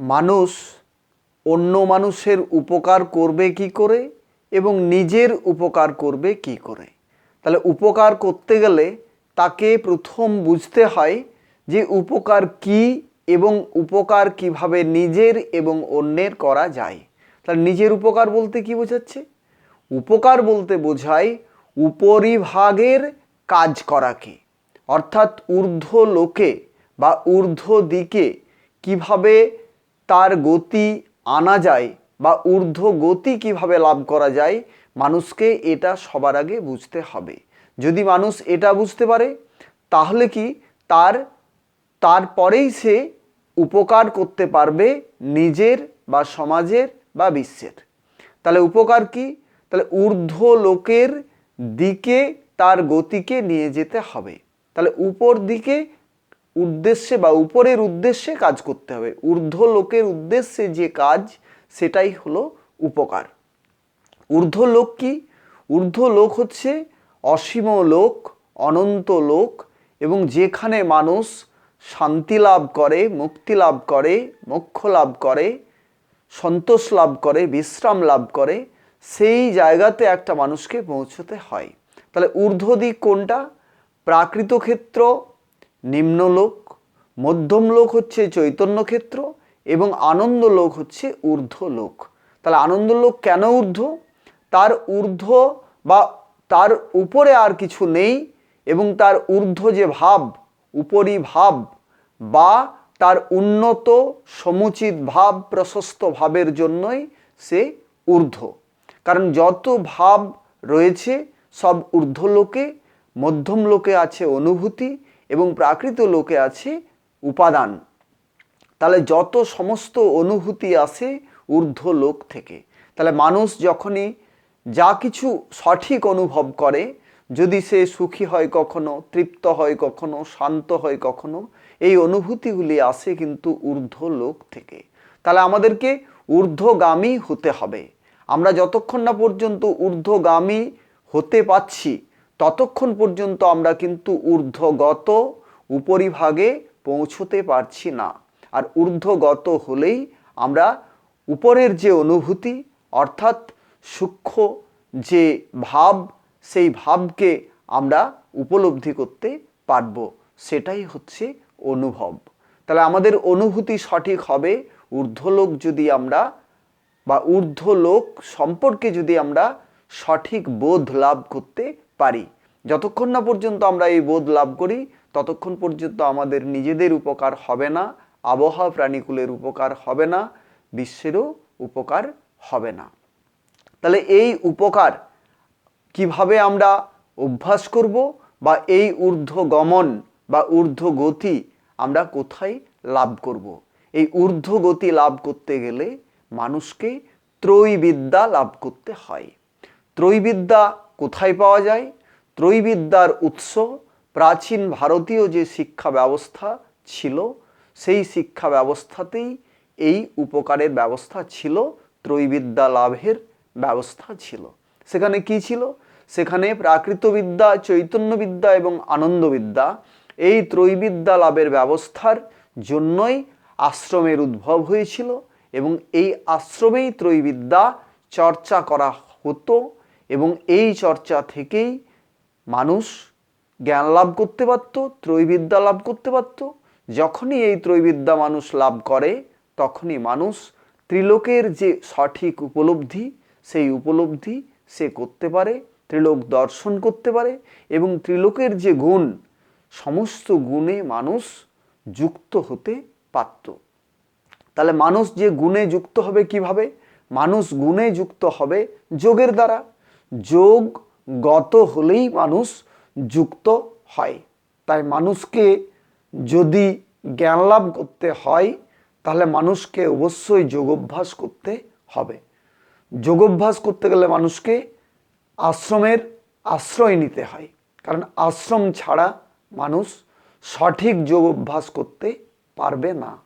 মানুষ অন্য মানুষের উপকার করবে কি করে এবং নিজের উপকার করবে কি করে? তাহলে উপকার করতে গেলে তাকে প্রথম বুঝতে হয় যে উপকার কি এবং উপকার কীভাবে নিজের এবং অন্যের করা যায়। তাহলে নিজের উপকার বলতে কি বোঝাচ্ছে? উপকার বলতে বোঝায় উপরিভাগের কাজ করাকে। অর্থাৎ ঊর্ধ্ব লোকে বা ঊর্ধ্ব দিকে কীভাবে তার গতি আনা যায় বা ঊর্ধ্ব গতি কীভাবে লাভ করা যায়, মানুষকে এটা সবার আগে বুঝতে হবে। যদি মানুষ এটা বুঝতে পারে, তাহলে কি তার তারপরেই সে উপকার করতে পারবে নিজের বা সমাজের বা বিশ্বের। তাহলে উপকার কি? তাহলে ঊর্ধ্ব লোকের দিকে তার গতিকে নিয়ে যেতে হবে। তাহলে উপর দিকে উদ্দেশ্যে বা উপরের উদ্দেশ্যে কাজ করতে হবে। ঊর্ধ্ব লোকের উদ্দেশ্যে যে কাজ, সেটাই হলো উপকার। ঊর্ধ্ব লোক কি? ঊর্ধ্ব লোক হচ্ছে অসীম লোক, অনন্ত লোক এবং যেখানে মানুষ শান্তি লাভ করে, মুক্তি লাভ করে, মোক্ষ লাভ করে, সন্তোষ লাভ করে, বিশ্রাম লাভ করে, সেই জায়গাতে একটা মানুষকে পৌঁছতে হয়। তাহলে ঊর্ধ্ব দিক কোনটা? প্রাকৃত ক্ষেত্র নিম্নলোক মধ্যম লোক হচ্ছে চৈতন্য ক্ষেত্র এবং আনন্দ লোক হচ্ছে ঊর্ধ্ব লোক তাহলে আনন্দ লোক কেন ঊর্ধ্ব? তার ঊর্ধ্ব বা তার উপরে আর কিছু নেই এবং তার ঊর্ধ্ব যে ভাব উপরি ভাব বা তার উন্নত সমুচিত ভাব, প্রশস্ত ভাবের জন্যই সে ঊর্ধ্ব। কারণ যত ভাব রয়েছে সব ঊর্ধ্ব লোকে মধ্যম লোকে আছে অনুভূতি এবং প্রাকৃত লোকে আছে উপাদান। তাহলে যত সমস্ত অনুভূতি আসে ঊর্ধ্ব লোক থেকে, তাহলে মানুষ যখনই যা কিছু সঠিক অনুভব করে, যদি সে সুখী হয় কখনো, তৃপ্ত হয় কখনো, শান্ত হয় কখনো, এই অনুভূতিগুলি আসে কিন্তু ঊর্ধ্ব লোক থেকে। তাহলে আমাদেরকে ঊর্ধ্বগামী হতে হবে। আমরা যতক্ষণ না পর্যন্ত ঊর্ধ্বগামী হতে পাচ্ছি ততক্ষণ পর্যন্ত আমরা কিন্তু ঊর্ধ্বগত উপরিভাগে পৌঁছতে পারছি না। আর ঊর্ধ্বগত হলেই আমরা উপরের যে অনুভূতি, অর্থাৎ সূক্ষ্ম যে ভাব, সেই ভাবকে আমরা উপলব্ধি করতে পারব। সেটাই হচ্ছে অনুভব। তাহলে আমাদের অনুভূতি সঠিক হবে, ঊর্ধ্বলোক যদি আমরা বা ঊর্ধ্বলোক সম্পর্কে যদি আমরা সঠিক বোধ লাভ করতে পারি। যতক্ষণ না পর্যন্ত আমরা এই বোধ লাভ করি, ততক্ষণ পর্যন্ত আমাদের নিজেদের উপকার হবে না, আবহাওয়া প্রাণীকুলের উপকার হবে না, বিশ্বেরও উপকার হবে না। তাহলে এই উপকার কীভাবে আমরা অভ্যাস করব বা এই ঊর্ধ্ব গমন বা ঊর্ধ্ব গতি আমরা কোথায় লাভ করব। এই ঊর্ধ্ব গতি লাভ করতে গেলে মানুষকে ত্রৈবিদ্যা লাভ করতে হয়। ত্রৈবিদ্যা কোথায় পাওয়া যায়? ত্রৈবিদ্যার উৎস, প্রাচীন ভারতীয় যে শিক্ষা ব্যবস্থা ছিল, সেই শিক্ষা ব্যবস্থাতেই এই উপকারের ব্যবস্থা ছিল, ত্রৈবিদ্যা লাভের ব্যবস্থা ছিল। সেখানে কি ছিল? সেখানে প্রাকৃতবিদ্যা, চৈতন্যবিদ্যা এবং আনন্দবিদ্যা এই ত্রৈবিদ্যা লাভের ব্যবস্থার জন্যই আশ্রমের উদ্ভব হয়েছিল এবং এই আশ্রমেই ত্রৈবিদ্যা চর্চা করা হতো এবং এই চর্চা থেকেই মানুষ জ্ঞান লাভ করতে পারত, ত্রৈবিদ্যা লাভ করতে পারত। যখনই এই ত্রৈবিদ্যা মানুষ লাভ করে, তখনই মানুষ ত্রিলোকের যে সঠিক উপলব্ধি, সেই উপলব্ধি সে করতে পারে, ত্রিলোক দর্শন করতে পারে এবং ত্রিলোকের যে গুণ, সমস্ত গুণে মানুষ যুক্ত হতে পারত। তাহলে মানুষ যে গুণে যুক্ত হবে কীভাবে? মানুষ গুণে যুক্ত হবে যোগের দ্বারা। যোগ গত হলেই মানুষ যুক্ত হয়। তাই মানুষকে যদি জ্ঞান লাভ করতে হয়, তাহলে মানুষকে অবশ্যই যোগাভ্যাস করতে হবে। যোগাভ্যাস করতে গেলে মানুষকে আশ্রমের আশ্রয় নিতে হয়। কারণ আশ্রম ছাড়া মানুষ সঠিক যোগ অভ্যাস করতে পারবে না।